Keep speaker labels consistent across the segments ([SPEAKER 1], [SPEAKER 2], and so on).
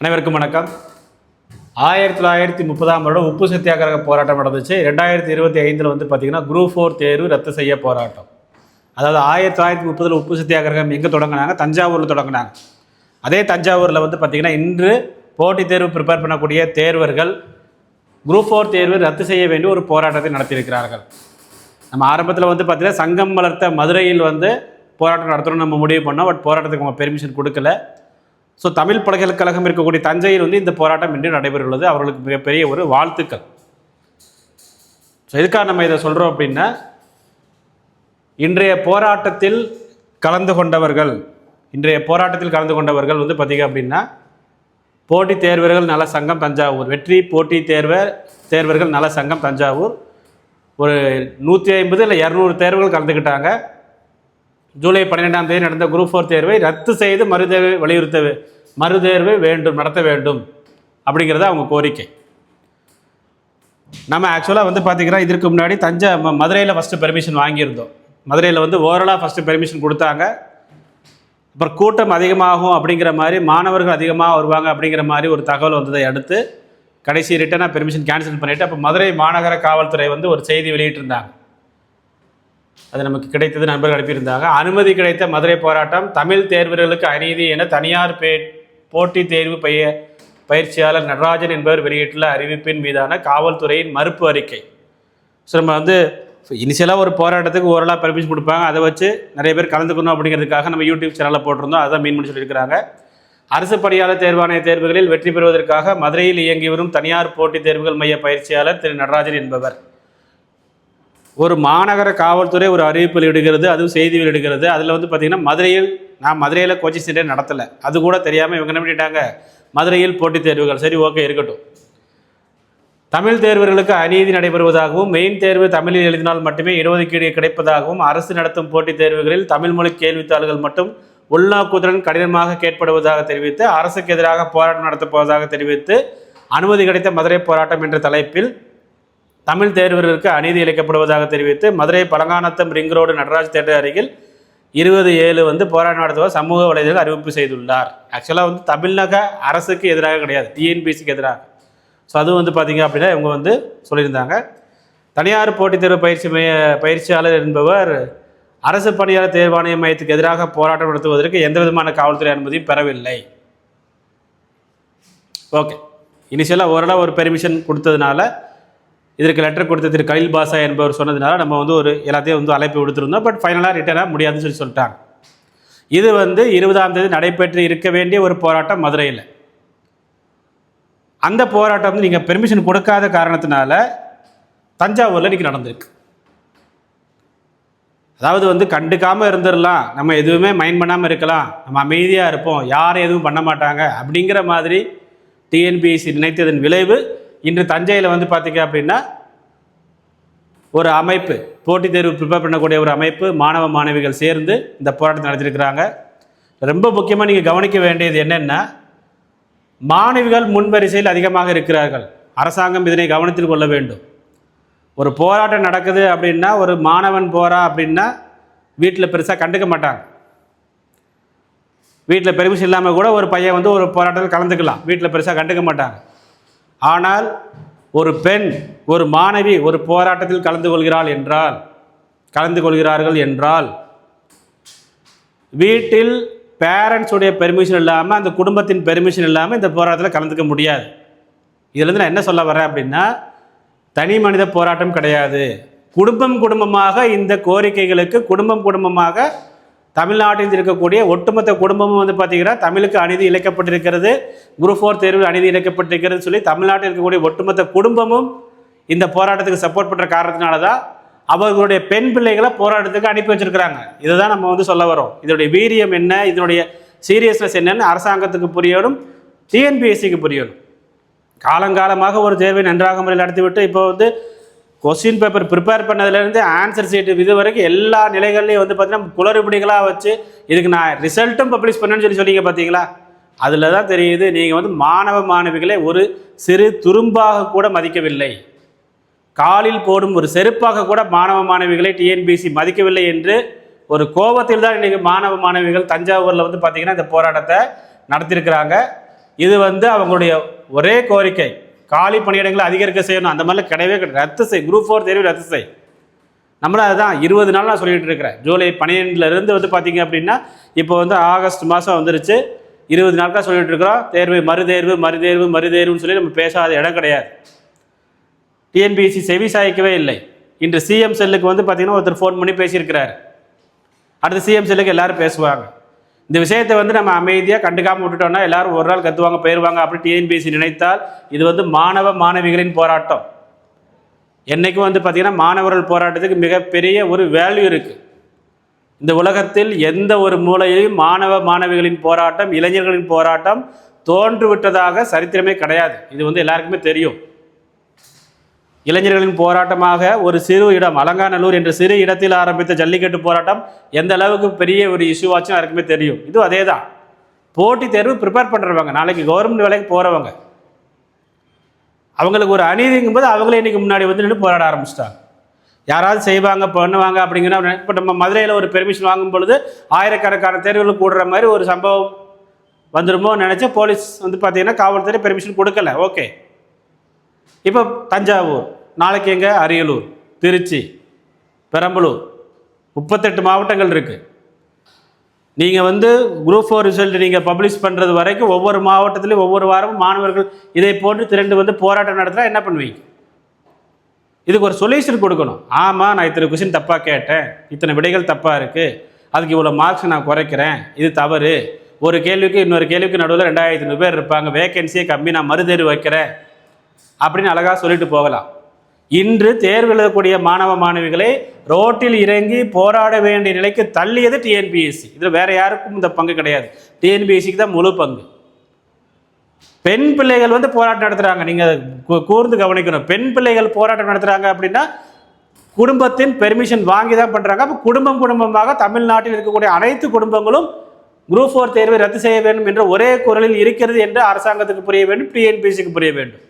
[SPEAKER 1] அனைவருக்கும் வணக்கம். ஆயிரத்தி தொள்ளாயிரத்தி முப்பதாம் வருடம் உப்பு சத்தியாகிரக போராட்டம் நடந்துச்சு. ரெண்டாயிரத்தி இருபத்தி ஐந்தில் வந்து பார்த்திங்கன்னா குரூப் ஃபோர் தேர்வு ரத்து செய்ய போராட்டம். அதாவது ஆயிரத்தி தொள்ளாயிரத்தி முப்பதில் உப்பு சத்தியாகிரகம் எங்கே தொடங்கினாங்க? தஞ்சாவூரில் தொடங்கினாங்க. அதே தஞ்சாவூரில் வந்து பார்த்திங்கன்னா இன்று போட்டித் தேர்வு ப்ரிப்பேர் பண்ணக்கூடிய தேர்வர்கள் குரூப் ஃபோர் தேர்வு ரத்து செய்ய வேண்டிய ஒரு போராட்டத்தை நடத்தியிருக்கிறார்கள். நம்ம ஆரம்பத்தில் வந்து பார்த்திங்கன்னா சங்கம் வளர்த்த மதுரையில் வந்து போராட்டம் நடத்தணும்னு நம்ம முடிவு பண்ணோம். பட் போராட்டத்துக்கு அவங்க பெர்மிஷன் கொடுக்கல. ஸோ தமிழ் பல்கலைக்கழகம் இருக்கக்கூடிய தஞ்சையில் வந்து இந்த போராட்டம் இன்று நடைபெறுள்ளது அவர்களுக்கு மிகப்பெரிய ஒரு வாழ்த்துக்கள். ஸோ எதுக்காக நம்ம இதை சொல்கிறோம் அப்படின்னா இன்றைய போராட்டத்தில் கலந்து கொண்டவர்கள் இன்றைய போராட்டத்தில் கலந்து கொண்டவர்கள் வந்து பார்த்திங்க அப்படின்னா போட்டித் தேர்வர்கள் நல சங்கம் தஞ்சாவூர். வெற்றி போட்டி தேர்வர் தேர்வர்கள் நல சங்கம் தஞ்சாவூர். ஒரு நூற்றி ஐம்பது இல்லை இரநூறு தேர்வுகள் கலந்துக்கிட்டாங்க. ஜூலை பன்னிரெண்டாம் தேதி நடந்த குரூப் ஃபோர் தேர்வை ரத்து செய்து மறுதேர்வை வலியுறுத்த மறுதேர்வை வேண்டும் நடத்த வேண்டும் அப்படிங்கிறது அவங்க கோரிக்கை. நம்ம ஆக்சுவலாக வந்து பார்த்திங்கன்னா இதற்கு முன்னாடி தஞ்சை மதுரையில் ஃபஸ்ட்டு பெர்மிஷன் வாங்கியிருந்தோம். மதுரையில் வந்து ஓரலாக ஃபஸ்ட்டு பெர்மிஷன் கொடுத்தாங்க. அப்புறம் கூட்டம் அதிகமாகும் அப்படிங்கிற மாதிரி மாணவர்கள் அதிகமாக வருவாங்க அப்படிங்கிற மாதிரி ஒரு தகவல் வந்ததை அடுத்து கடைசி ரிட்டனாக பெர்மிஷன் கேன்சல் பண்ணிவிட்டு அப்போ மதுரை மாநகர காவல்துறை வந்து ஒரு செய்தி வெளியிட்டிருந்தாங்க. அது நமக்கு கிடைத்தது நண்பர்கள் அனுப்பியிருந்தாங்க அனுமதி கிடைத்த மதுரை போராட்டம் தமிழ் தேர்வர்களுக்கு அநீதி என தனியார் பே போட்டித் தேர்வு பைய பயிற்சியாளர் நடராஜன் என்பவர் வெளியிட்டுள்ள அறிவிப்பின் மீதான காவல்துறையின் மறுப்பு அறிக்கை. ஸோ நம்ம வந்து இனிஷியலாக ஒரு போராட்டத்துக்கு ஓரளவு பெர்மிஷன் கொடுப்பாங்க. அதை வச்சு நிறைய பேர் கலந்துக்கணும் அப்படிங்கிறதுக்காக நம்ம யூடியூப் சேனலில் போட்டிருந்தோம். அதான் மீன் பண்ணி சொல்லியிருக்கிறாங்க. அரசு பணியாளர் தேர்வாணைய தேர்வுகளில் வெற்றி பெறுவதற்காக மதுரையில் இயங்கி வரும் தனியார் போட்டித் தேர்வுகள் மைய பயிற்சியாளர் திரு நடராஜன் என்பவர். ஒரு மாநகர காவல்துறை ஒரு அறிவிப்பு வெளியிடுகிறது அதுவும் செய்தி வெளியிடுகிறது அதில் வந்து பார்த்திங்கன்னா மதுரையில் நான் மதுரையில் கோச்சிங் சென்டர் நடத்தலை. அது கூட தெரியாமல் இவங்க என்ன பண்ணிட்டாங்க? மதுரையில் போட்டித் தேர்வுகள். சரி ஓகே இருக்கட்டும். தமிழ் தேர்வர்களுக்கு அநீதி நடைபெறுவதாகவும் மெயின் தேர்வு தமிழில் எழுதினால் மட்டுமே இடஒதுக்கீடு கிடைப்பதாகவும் அரசு நடத்தும் போட்டித் தேர்வுகளில் தமிழ் மொழி கேள்வித்தாள்கள் மட்டும் உள்நோக்குடன் கடினமாக கேட்படுவதாக தெரிவித்து அரசுக்கு எதிராக போராட்டம் நடத்தப்போவதாக தெரிவித்து அனுமதி கிடைத்த மதுரை போராட்டம் என்ற தலைப்பில் தமிழ் தேர்வர்களுக்கு அநீதி இழைக்கப்படுவதாக தெரிவித்து Madurai Palanganatham ring road Nataraj theatre அருகில் இருபது ஏழு வந்து போராட்டம் நடத்துவார் சமூக வலைதளங்கள் அறிவிப்பு செய்துள்ளார். ஆக்சுவலாக வந்து தமிழக அரசுக்கு எதிராக கிடையாது. டிஎன்பிசிக்கு எதிராக. ஸோ அது வந்து பார்த்திங்க அப்படின்னா இவங்க வந்து சொல்லியிருந்தாங்க. தனியார் போட்டித் தேர்வு பயிற்சி மைய பயிற்சியாளர் என்பவர் அரசு பணியாளர் தேர்வாணைய மையத்துக்கு எதிராக போராட்டம் நடத்துவதற்கு எந்த விதமான காவல்துறை அனுமதியும் பெறவில்லை. ஓகே இனிஷியலாக ஓரளவு ஒரு பெர்மிஷன் கொடுத்ததுனால இதற்கு லெட்டர் கொடுத்த திரு கலில் பாசா என்பவர் சொன்னதுனால நம்ம வந்து ஒரு எல்லாத்தையும் வந்து அழைப்பு விடுத்திருந்தோம். பட் ஃபைனலாக ரிட்டர்னாக முடியாதுன்னு சொல்லி சொல்லிட்டாங்க. இது வந்து இருபதாம் தேதி நடைபெற்று இருக்க வேண்டிய ஒரு போராட்டம் மதுரையில். அந்த போராட்டம் வந்து நீங்கள் பெர்மிஷன் கொடுக்காத காரணத்தினால தஞ்சாவூரில் இன்றைக்கி நடந்திருக்கு. அதாவது வந்து கண்டுக்காமல் இருந்துடலாம். நம்ம எதுவுமே மைண்ட் பண்ணாமல் இருக்கலாம். நம்ம அமைதியாக இருப்போம். யாரும் எதுவும் பண்ண மாட்டாங்க. அப்படிங்கிற மாதிரி டிஎன்பிஎஸ்சி நினைத்ததன் விளைவு இன்று தஞ்சையில் வந்து பார்த்தீங்க அப்படின்னா ஒரு அமைப்பு போட்டித் தேர்வு ப்ரிப்பேர் பண்ணக்கூடிய ஒரு அமைப்பு மாணவ மாணவிகள் சேர்ந்து இந்த போராட்டத்தை நடத்தியிருக்கிறாங்க. ரொம்ப முக்கியமாக நீங்கள் கவனிக்க வேண்டியது என்னென்னா மாணவிகள் முன்வரிசையில் அதிகமாக இருக்கிறார்கள். அரசாங்கம் இதனை கவனத்தில் கொள்ள வேண்டும். ஒரு போராட்டம் நடக்குது அப்படின்னா ஒரு மாணவன் போறா அப்படின்னா வீட்டில் பெருசாக கண்டுக்க மாட்டாங்க. வீட்டில் பெர்மிஷன் இல்லாமல் கூட ஒரு பையன் வந்து ஒரு போராட்டத்தில் கலந்துக்கலாம். வீட்டில் பெருசாக கண்டுக்க மாட்டாங்க. ஆனால் ஒரு பெண் ஒரு மாணவி ஒரு போராட்டத்தில் கலந்து கொள்கிறாள் என்றால் கலந்து கொள்கிறார்கள் என்றால் வீட்டில் பேரண்ட்ஸுடைய பெர்மிஷன் இல்லாமல் அந்த குடும்பத்தின் பெர்மிஷன் இல்லாமல் இந்த போராட்டத்தில் கலந்துக்க முடியாது. இதுலேருந்து நான் என்ன சொல்ல வரேன் அப்படின்னா தனி மனித போராட்டம் கிடையாது. குடும்பம் குடும்பமாக இந்த கோரிக்கைகளுக்கு குடும்பம் குடும்பமாக தமிழ்நாட்டில் இருக்கக்கூடிய ஒட்டுமொத்த குடும்பமும் வந்து பார்த்தீங்கன்னா தமிழுக்கு அநீதி இழைக்கப்பட்டிருக்கிறது. குரூப் ஃபோர் தேர்வில் அநீதி இழைக்கப்பட்டிருக்கிறது சொல்லி தமிழ்நாட்டில் இருக்கக்கூடிய ஒட்டுமொத்த குடும்பமும் இந்த போராட்டத்துக்கு சப்போர்ட் பண்ணுற காரணத்தினால தான் அவர்களுடைய பெண் பிள்ளைகளை போராட்டத்துக்கு அனுப்பி வச்சிருக்கிறாங்க. இதை தான் நம்ம வந்து சொல்ல வரோம். இதனுடைய வீரியம் என்ன? இதனுடைய சீரியஸ்னஸ் என்னன்னு அரசாங்கத்துக்கு புரியணும் டிஎன்பிஎஸ்சிக்கு புரியணும். காலங்காலமாக ஒரு தேர்வை நன்றாக முறையில் நடத்திவிட்டு இப்போ வந்து கொஸ்டின் பேப்பர் ப்ரிப்பேர் பண்ணதுலேருந்து ஆன்சர் சீட்டு இது வரைக்கும் எல்லா நிலைகள்லையும் வந்து பார்த்தீங்கன்னா குளறுபடிகளாக வச்சு இதுக்கு நான் ரிசல்ட்டும் பப்ளிஷ் பண்ணேன்னு சொல்லி சொன்னீங்க பார்த்தீங்களா? அதில் தான் தெரியுது நீங்கள் வந்து மாணவ மாணவிகளை ஒரு சிறு துரும்பாக கூட மதிக்கவில்லை. காலில் போடும் ஒரு செருப்பாக கூட மாணவ மாணவிகளை டிஎன்பிசி மதிக்கவில்லை என்று ஒரு கோபத்தில் தான் இன்றைக்கி மாணவ மாணவிகள் தஞ்சாவூரில் வந்து பார்த்திங்கன்னா இந்த போராட்டத்தை நடத்தியிருக்கிறாங்க. இது வந்து அவங்களுடைய ஒரே கோரிக்கை. காலி பணியிடங்களை அதிகரிக்க செய்யணும். அந்த மாதிரிலாம் கிடையவே கிடையாது. ரத்து செய். குரூப் ஃபோர் தேர்வு ரத்து செய். நம்மளும் அதுதான் இருபது நாள் நான் சொல்லிட்டு இருக்கிறேன். ஜூலை பன்னிரெண்டுலேருந்து வந்து பார்த்தீங்க அப்படின்னா இப்போ வந்து ஆகஸ்ட் மாதம் வந்துருச்சு. இருபது நாட்களாக சொல்லிட்டு இருக்கிறோம். தேர்வு மறுதேர்வு மறுதேர்வு மறுதேர்வுன்னு சொல்லி நம்ம பேசாத இடம் கிடையாது. டிஎன்பிஎஸ்சி செவி சாய்க்கவே இல்லை. இன்று சிஎம் செல்லுக்கு வந்து பார்த்தீங்கன்னா ஒருத்தர் ஃபோன் பண்ணி பேசியிருக்கிறார். அடுத்து சிஎம் செல்லுக்கு எல்லோரும் பேசுவாங்க. இந்த விஷயத்தை வந்து நம்ம அமைதியாக கண்டுக்காமல் விட்டுட்டோம்னா எல்லாரும் ஒரு நாள் கத்துவாங்க போயிடுவாங்க அப்படி டிஎன்பிஎஸ்சி நினைத்தால் இது வந்து மாணவ மாணவிகளின் போராட்டம். என்னைக்கும் வந்து பார்த்தீங்கன்னா மாணவர்கள் போராட்டத்துக்கு மிகப்பெரிய ஒரு வேல்யூ இருக்குது இந்த உலகத்தில் எந்த ஒரு மூலையிலும் மாணவ மாணவிகளின் போராட்டம் இளைஞர்களின் போராட்டம் தோன்றுவிட்டதாக சரித்திரமே கிடையாது. இது வந்து எல்லாருக்குமே தெரியும். இளைஞர்களின் போராட்டமாக ஒரு சிறு இடம் அலங்காநல்லூர் என்ற சிறு இடத்தில் ஆரம்பித்த ஜல்லிக்கட்டு போராட்டம் எந்த அளவுக்கு பெரிய ஒரு இஷ்யூவாச்சும் யாருக்குமே தெரியும். இதுவும் அதே தான் போட்டி தேர்வு ப்ரிப்பேர் பண்ணுறவங்க நாளைக்கு கவர்மெண்ட் வேலைக்கு போகிறவங்க அவங்களுக்கு ஒரு அநீதிங்கும் போது அவங்களே இன்றைக்கி முன்னாடி வந்து நின்று போராட ஆரம்பிச்சிட்டாங்க. யாராவது செய்வாங்க பண்ணுவாங்க அப்படிங்கிற இப்போ நம்ம மதுரையில் ஒரு பெர்மிஷன் வாங்கும் பொழுது ஆயிரக்கணக்கான தேர்வுகள் கூடுற மாதிரி ஒரு சம்பவம் வந்துருமோ நினச்சி போலீஸ் வந்து பார்த்தீங்கன்னா காவல்துறை பெர்மிஷன் கொடுக்கல. ஓகே இப்போ தஞ்சாவூர். நாளைக்கு எங்கே? அரியலூர் திருச்சி பெரம்பலூர். முப்பத்தெட்டு மாவட்டங்கள் இருக்குது நீங்கள் வந்து குரூப் ஃபோர் ரிசல்ட் நீங்கள் பப்ளிஷ் பண்ணுறது வரைக்கும் ஒவ்வொரு மாவட்டத்திலையும் ஒவ்வொரு வாரமும் மாணவர்கள் இதை போன்று திரண்டு வந்து போராட்டம் நடத்துகிறா என்ன பண்ணுவீங்க? இதுக்கு ஒரு சொல்யூஷன் கொடுக்கணும். ஆமாம் நான் இத்தனை கொஷின் தப்பாக கேட்டேன். இத்தனை விடைகள் தப்பாக இருக்குது அதுக்கு இவ்வளோ மார்க்ஸ் நான் குறைக்கிறேன். இது தவறு. ஒரு கேள்விக்கு இன்னொரு கேள்விக்கு நடுவில் ரெண்டாயிரத்தி ஐநூறு பேர் இருப்பாங்க. வேகன்சியை கம்மி நான் மறுதேர்வு வைக்கிறேன். அப்படின்னு அழகாக சொல்லிட்டு போகலாம். இன்று தேர்வு எழுதக்கூடிய மாணவ மாணவிகளை ரோட்டில் இறங்கி போராட வேண்டிய நிலைக்கு தள்ளியது டிஎன்பிஎஸ்சி இதில் வேற யாருக்கும் இந்த பங்கு கிடையாது. டிஎன்பிஎஸ்சிக்கு தான் முழு பங்கு. பெண் பிள்ளைகள் வந்து போராட்டம் நடத்துகிறாங்க நீங்கள் கூர்ந்து கவனிக்கணும். பெண் பிள்ளைகள் போராட்டம் நடத்துகிறாங்க அப்படின்னா குடும்பத்தின் பெர்மிஷன் வாங்கி தான் பண்ணுறாங்க அப்போ குடும்பம் குடும்பமாக தமிழ்நாட்டில் இருக்கக்கூடிய அனைத்து குடும்பங்களும் குரூப் ஃபோர் தேர்வை ரத்து செய்ய வேண்டும் என்ற ஒரே குரலில் இருக்கிறது என்று அரசாங்கத்துக்கு புரிய வேண்டும் டிஎன்பிஎஸ்சிக்கு புரிய வேண்டும்.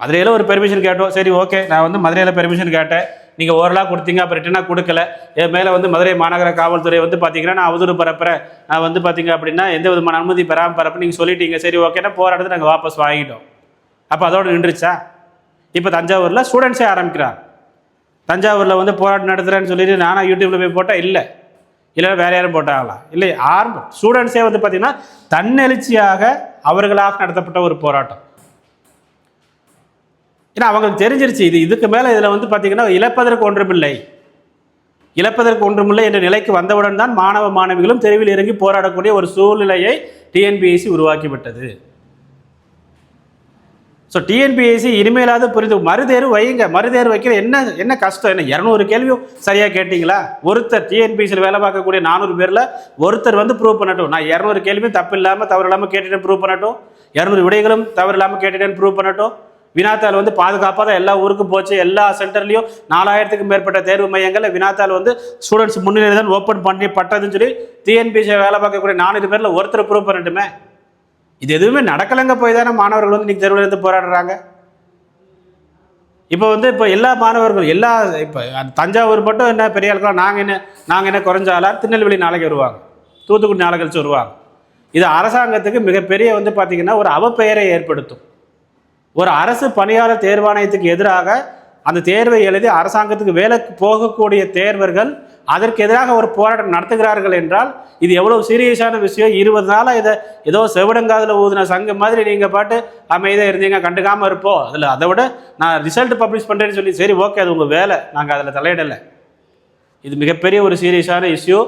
[SPEAKER 1] மதுரையில் ஒரு பெர்மிஷன் கேட்டோம். சரி ஓகே நான் வந்து மதுரையில் பெர்மிஷன் கேட்டேன். நீங்கள் ஓரலாக கொடுத்தீங்க அப்போ ரிட்டனாக கொடுக்கல. என் மேலே வந்து மதுரை மாநகர காவல்துறை வந்து பார்த்தீங்கன்னா நான் அவதூறு பரப்புறேன். நான் வந்து பார்த்தீங்க அப்படின்னா எந்த விதமான அனுமதி பெறாமல் பரப்பு நீங்கள் சொல்லிட்டீங்க. சரி ஓகேனா போராட்டத்தை நாங்கள் வாபஸ் வாங்கிட்டோம். அப்போ அதோடு நின்றுச்சா? இப்போ தஞ்சாவூரில் ஸ்டூடெண்ட்ஸே ஆரம்பிக்கிறார் தஞ்சாவூரில் வந்து போராட்டம் நடத்துகிறேன்னு சொல்லிட்டு நானாக யூடியூப்பில் போய் போட்டால் இல்லை. இல்லை வேற யாரும் போட்டாங்களா? இல்லை ஆரம்பம். ஸ்டூடெண்ட்ஸே வந்து பார்த்தீங்கன்னா தன்னெழுச்சியாக அவர்களாக நடத்தப்பட்ட ஒரு போராட்டம். ஏன்னா அவங்களுக்கு தெரிஞ்சிருச்சு இது இதுக்கு மேலே இதில் வந்து பார்த்தீங்கன்னா இழப்பதற்கு ஒன்றுமில்லை. இழப்பதற்கு ஒன்றுமில்லை என்ற நிலைக்கு வந்தவுடன் தான் மாணவ மாணவிகளும் தெருவில் இறங்கி போராடக்கூடிய ஒரு சூழ்நிலையை டிஎன்பிஎஸ்சி உருவாக்கிவிட்டது. ஸோ டிஎன்பிஎஸ்சி இனிமேலாவது புரிந்து மறுதேர்வு வைங்க மறுதேர்வு வைக்கிற என்ன என்ன கஷ்டம்? என்ன இரநூறு கேள்வியும் சரியாக கேட்டிங்களா? ஒருத்தர் டிஎன்பிஎஸ்சியில் வேலை பார்க்கக்கூடிய நானூறு பேரில் ஒருத்தர் வந்து ப்ரூவ் பண்ணட்டும். நான் இரநூறு கேள்வியும் தப்பு இல்லாமல் தவறு இல்லாமல் கேட்டுட்டேன் ப்ரூவ் பண்ணட்டும். இரநூறு விடைகளும் தவறு இல்லாமல் கேட்டுட்டேன்னு ப்ரூவ் பண்ணட்டும். வினாத்தாள் வந்து பாதுகாப்பாக தான் எல்லா ஊருக்கும் போச்சு. எல்லா சென்டர்லேயும் நாலாயிரத்துக்கும் மேற்பட்ட தேர்வு மையங்களில் வினாத்தாள் வந்து ஸ்டூடெண்ட்ஸ் முன்னிலை தான் ஓப்பன் பண்ணி பட்டதுன்னு சொல்லி டிஎன்பிசி வேலை பார்க்கக்கூடிய நானூறு பேரில் ஒருத்தர் ப்ரூவ் பண்ணட்டுமே? இது எதுவுமே நடக்கலைங்க போய் தானே மாணவர்கள் வந்து இன்றைக்கி தெருவில் இருந்து போராடுறாங்க. இப்போ வந்து இப்போ எல்லா மாணவர்கள் எல்லா இப்போ தஞ்சாவூர் மட்டும் என்ன பெரிய ஆளுக்கலாம் நாங்கள் என்ன நாங்கள் என்ன குறைஞ்சாலா திருநெல்வேலி நாளைக்கு வருவாங்க. தூத்துக்குடி நாளை கழிச்சு வருவாங்க. இது அரசாங்கத்துக்கு மிகப்பெரிய வந்து பார்த்திங்கன்னா ஒரு அவப்பெயரை ஏற்படுத்தும். ஒரு அரசு பணியாளர் தேர்வாணையத்துக்கு எதிராக அந்த தேர்வை எழுதி அரசாங்கத்துக்கு வேலைக்கு போகக்கூடிய தேர்வர்கள் அதற்கு எதிராக ஒரு போராட்டம் நடத்துகிறார்கள் என்றால் இது எவ்வளவு சீரியஸான விஷயம்? இருபது நாளாக இதை ஏதோ செவிடங்காதில் ஊதின சங்கம் மாதிரி நீங்கள் பாட்டு அமைதியாக இருந்தீங்க கண்டுக்காமல் இருப்போம். அதில் அதை விட நான் ரிசல்ட் பப்ளிஷ் பண்ணுறேன்னு சொல்லி சரி ஓகே அது உங்கள் வேலை. நாங்கள் அதில் தலையிடலை. இது மிகப்பெரிய ஒரு சீரியஸான இஷ்யூ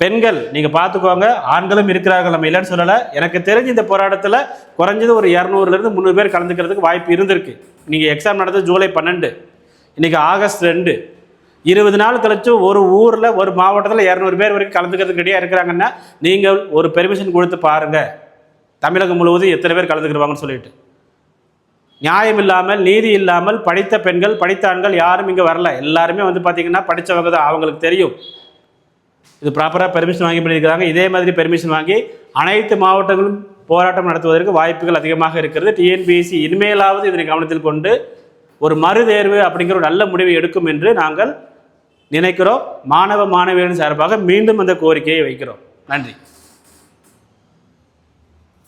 [SPEAKER 1] பெண்கள் நீங்கள் பார்த்துக்கோங்க ஆண்களும் இருக்கிறார்கள் நம்ம இல்லைன்னு சொல்லலை. எனக்கு தெரிஞ்சு இந்த போராட்டத்தில் குறைஞ்சது ஒரு இரநூறுலேருந்து முந்நூறு பேர் கலந்துக்கிறதுக்கு வாய்ப்பு இருந்திருக்கு. நீங்கள் எக்ஸாம் நடந்தது ஜூலை பன்னெண்டு. இன்றைக்கி ஆகஸ்ட் ரெண்டு. இருபது நாள் கழிச்சு ஒரு ஊரில் ஒரு மாவட்டத்தில் இரநூறு பேர் வரைக்கும் கலந்துக்கிறதுக்கு இடையே இருக்கிறாங்கன்னா நீங்கள் ஒரு பெர்மிஷன் கொடுத்து பாருங்கள் தமிழகம் முழுவதும் எத்தனை பேர் கலந்துக்கிடுவாங்கன்னு சொல்லிட்டு. நியாயம் இல்லாமல் நீதி இல்லாமல் படித்த பெண்கள் படித்த ஆண்கள் யாரும் இங்கே வரல. எல்லாருமே வந்து பார்த்திங்கன்னா படித்தவங்க தான் அவங்களுக்கு தெரியும். இது ப்ராப்பராக பெர்மிஷன் வாங்கி பண்ணியிருக்கிறாங்க. இதே மாதிரி பெர்மிஷன் வாங்கி அனைத்து மாவட்டங்களும் போராட்டம் நடத்துவதற்கு வாய்ப்புகள் அதிகமாக இருக்கிறது. டிஎன்பிஎஸ்சி இனிமேலாவது இதனை கவனத்தில் கொண்டு ஒரு மறு தேர்வு அப்படிங்கிற ஒரு நல்ல முடிவை எடுக்கும் என்று நாங்கள் நினைக்கிறோம். மாணவ மாணவியின் சார்பாக மீண்டும் அந்த கோரிக்கையை வைக்கிறோம். நன்றி.